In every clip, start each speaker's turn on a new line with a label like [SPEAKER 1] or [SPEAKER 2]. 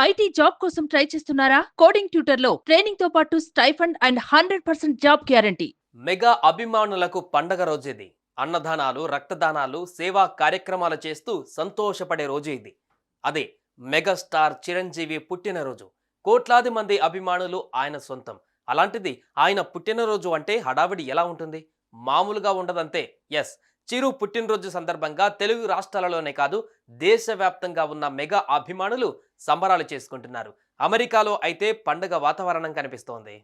[SPEAKER 1] IT job కోసం try చేస్తున్నారా? Coding ట్యూటర్లో ట్రైనింగ్తో పాటు stipend and hundred percent job guarantee.
[SPEAKER 2] Mega అభిమానులకు పండగ రోజు ఇది అన్నదానాలు రక్తదానాలు సేవా కార్యక్రమాలు చేస్తూ సంతోషపడే రోజు ఇది. అదే మెగాస్టార్ చిరంజీవి పుట్టినరోజు. కోట్లాది మంది అభిమానులు ఆయన సొంతం. అలాంటిది ఆయన పుట్టినరోజు అంటే హడావిడి ఎలా ఉంటుంది? మామూలుగా ఉండదంతే. ఎస్ చిరు పుట్టినరోజు సందర్భంగా తెలుగు రాష్ట్రాలలోనే కాదు దేశవ్యాప్తంగా ఉన్న మెగా అభిమానులు సంబరాలు చేసుకుంటున్నారు. అమెరికాలో అయితే పండుగ వాతావరణం కనిపిస్తోంది.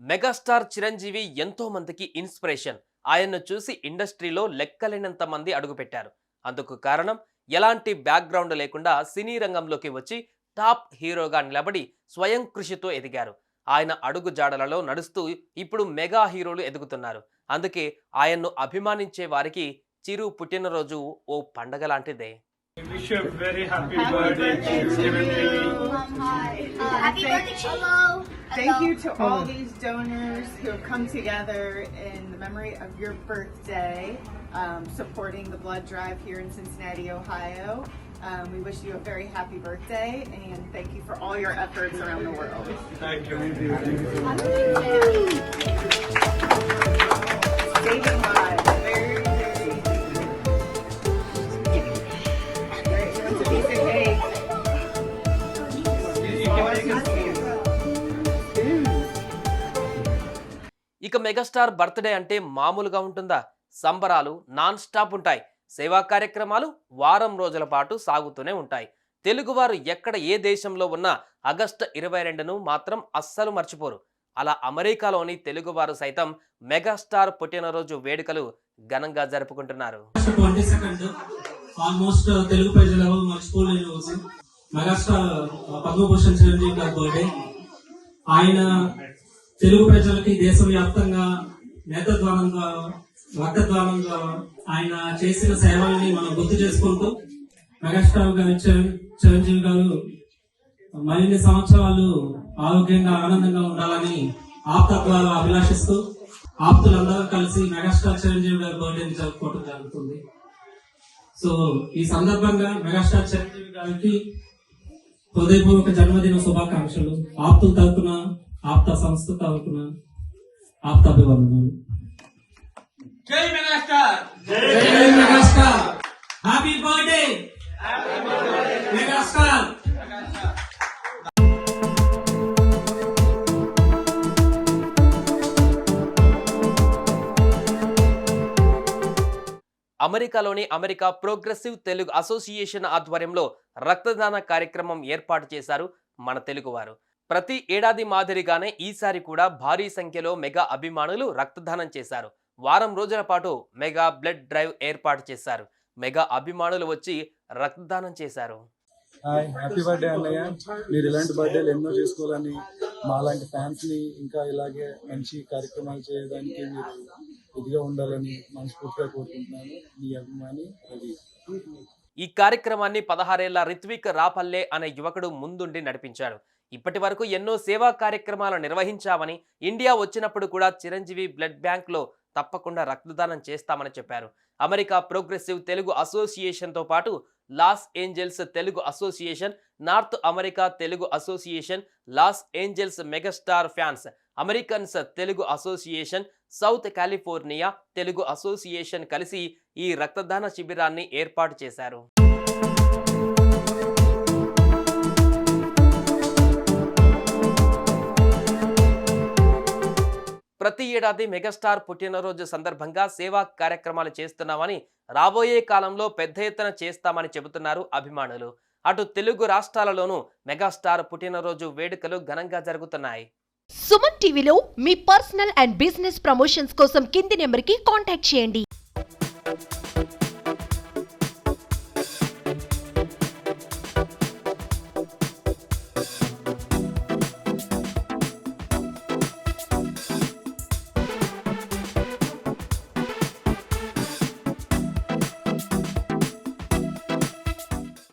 [SPEAKER 2] మెగాస్టార్ చిరంజీవి ఎంతో మందికి ఇన్స్పిరేషన్. ఆయన్ను చూసి ఇండస్ట్రీలో లెక్కలేనంత మంది అడుగుపెట్టారు. అందుకు కారణం ఎలాంటి బ్యాక్గ్రౌండ్ లేకుండా సినీ రంగంలోకి వచ్చి టాప్ హీరోగా నిలబడి స్వయం కృషితో ఎదిగారు ఆయన అడుగు జాడలలో నడుస్తూ ఇప్పుడు మెగా హీరోలు ఎదుగుతున్నారు అందుకే ఆయన్ను అభిమానించే వారికి చిరు పుట్టినరోజు ఓ పండగ లాంటిదే.
[SPEAKER 3] Thank you to all these donors who have come together in the memory of your birthday, um, supporting the blood drive here in Cincinnati, Ohio. Um, we wish you a very happy birthday and thank you for all your efforts around the world.
[SPEAKER 4] Thank you.
[SPEAKER 3] Saving lives. Very, very Alright, who wants a piece of cake?
[SPEAKER 4] You can take a seat.
[SPEAKER 2] ఇక megastar birthday అంటే మామూలుగా ఉంటుందా సంబరాలు non stop ఉంటాయి సేవా కార్యక్రమాలు వారం రోజుల పాటు సాగుతూనే ఉంటాయి. తెలుగువారు ఎక్కడ ఏ దేశంలో ఉన్నా ఆగస్టు ఇరవై రెండును మాత్రం అస్సలు మర్చిపోరు. అలా అమెరికాలోని తెలుగువారు సైతం మెగాస్టార్ పుట్టినరోజు వేడుకలు ఘనంగా జరుపుకుంటున్నారు.
[SPEAKER 5] ఆల్మోస్ట్ తెలుగు ప్రజలు మర్చిపోలేని రోజు. మెగాస్టార్ పద్మభూషణ్ చిరంజీవి గారి బర్త్డే. ఆయన తెలుగు ప్రజలకి దేశవ్యాప్తంగా నేతద్వారంగా రక్తద్వారంగా ఆయన చేసిన సేవల్ని మనం గుర్తు చేసుకుంటూ మెగాస్టార్ గారు చిరంజీవి గారు మరిన్ని సంవత్సరాలు ఆరోగ్యంగా ఆనందంగా ఉండాలని ఆప్త ద్వారా అభిలాషిస్తూ ఆప్తులందరూ కలిసి మెగాస్టార్ చిరంజీవి గారి బర్త్డేని జరుపుకోవడం జరుగుతుంది. సో ఈ సందర్భంగా మెగాస్టార్ చిరంజీవి గారికి హృదయపూర్వక జన్మదిన శుభాకాంక్షలు. ఆప్తుల తరపున ఆప్త సంస్థ తరపున ఆప్త అభివందనాలు. జై మెగాస్టార్! జై మెగాస్టార్! Happy birthday megastar!
[SPEAKER 2] అమెరికాలోని అమెరికా ప్రోగ్రెసివ్ తెలుగు అసోసియేషన్ ఆధ్వర్యంలో రక్తదాన కార్యక్రమం ఏర్పాటు చేశారు మన తెలుగువారు. ప్రతి ఏడాది మాదిరిగానే ఈసారి కూడా భారీ సంఖ్యలో మెగా అభిమానులు రక్తదానం చేశారు. వారం రోజుల పాటు మెగా బ్లడ్ డ్రైవ్ ఏర్పాటు చేశారు. మెగా అభిమానులు వచ్చి రక్తదానం చేశారు.
[SPEAKER 6] హాయ్ హ్యాపీ బర్త్డే అన్నయ్య. మీరు ఇలాంటి బర్త్డేలు ఎన్నో చేసుకోవాలని మాలాంటి ఫ్యాన్స్ని ఇంకా ఇలాగే మంచి కార్యక్రమాలు చేయడానికి మీరు ఇదిగా ఉండాలని మనస్ఫూర్తిగా కోరుకుంటున్నాను. మీ అభిమాని రవి.
[SPEAKER 2] ఈ కార్యక్రమాన్ని పదహారేళ్ళ రిత్విక్ రాపల్లె అనే యువకుడు ముందుండి నడిపించాడు. ఇప్పటి వరకు ఎన్నో సేవా కార్యక్రమాలు నిర్వహించామని ఇండియా వచ్చినప్పుడు కూడా చిరంజీవి బ్లడ్ బ్యాంక్లో తప్పకుండా రక్తదానం చేస్తామని చెప్పారు. అమెరికా ప్రోగ్రెసివ్ తెలుగు అసోసియేషన్తో పాటు Los Angeles Telugu association North America Telugu association Los Angeles megastar fans Americans Telugu association South California Telugu association కలిసి ఈ రక్తదాన శిబిరాన్ని ఏర్పాటు చేశారు. ప్రతి ఏడాది మెగాస్టార్ పుట్టినరోజు సందర్భంగా సేవా కార్యక్రమాలు చేస్తున్నామని రాబోయే కాలంలో పెద్ద ఎత్తున చేస్తామని చెబుతున్నారు అభిమానులు. అటు తెలుగు రాష్ట్రాలలోనూ మెగాస్టార్ పుట్టినరోజు వేడుకలు ఘనంగా జరుగుతున్నాయి.
[SPEAKER 1] సుమన్ టీవీలో మీ పర్సనల్ అండ్ బిజినెస్ ప్రమోషన్స్ కోసం కింది నెంబర్కి కాంటాక్ట్ చేయండి.